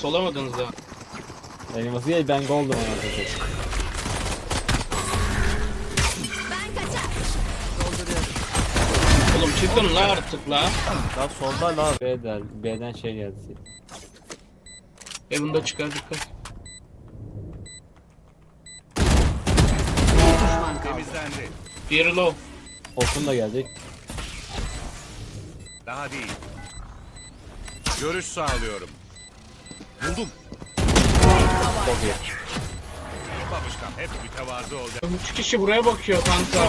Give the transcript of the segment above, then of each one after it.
Solamadınız ha. Elması değil ben goldum ona kaçar. Oğlum çıkın la artık la. Lan solda lan. B'den, B'den şey geldi. Evinde çıkar dikkat. Temizlendi. Diğeri low. Olsun da gelecek. Daha değil. Görüş sağlıyorum. Buldum. Çok iyi. Babuşkan hep mütevazı olacak. Üç kişi buraya bakıyor kanka.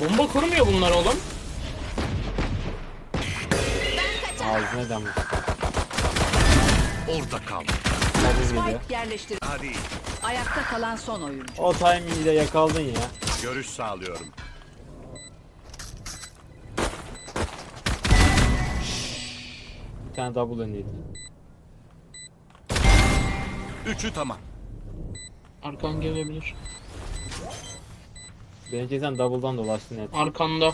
Bomba kurmuyor bunlar oğlum. Ağzına damla. Orada kal. Geliyor. Spike yerleştir. Değil. Ayakta kalan son oyuncu. O timing ile yakaldın ya. Görüş sağlıyorum. Bir tane double önleydi. Üçü tamam. Arkan gelebilir. Bence sen double'dan dolaştın hep. Arkanda.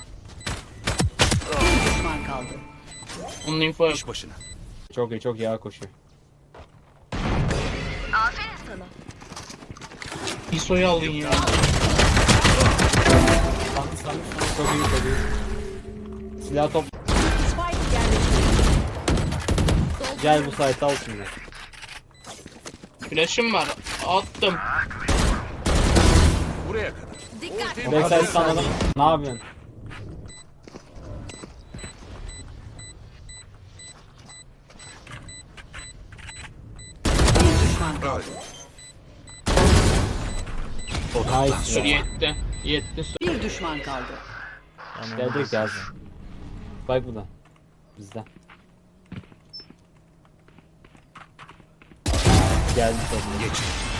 Bir düşman kaldı. Onun info yok. İş başına. Çok iyi çok iyi ağa koşuyor. ISO'yu aldın ya. Sandı sandı sandı çok iyi çok iyi. Silah top Spike gel bu site'ı al şimdi. Flash'ım var. Attım. Buraya kadar. Dikkat. Backside sanalım. Ne yapıyorsun? Nice. ya. Yetti. Yetti. Bir düşman kaldı. Gelecek gelsin. Bak bu da. Bizden. 啊！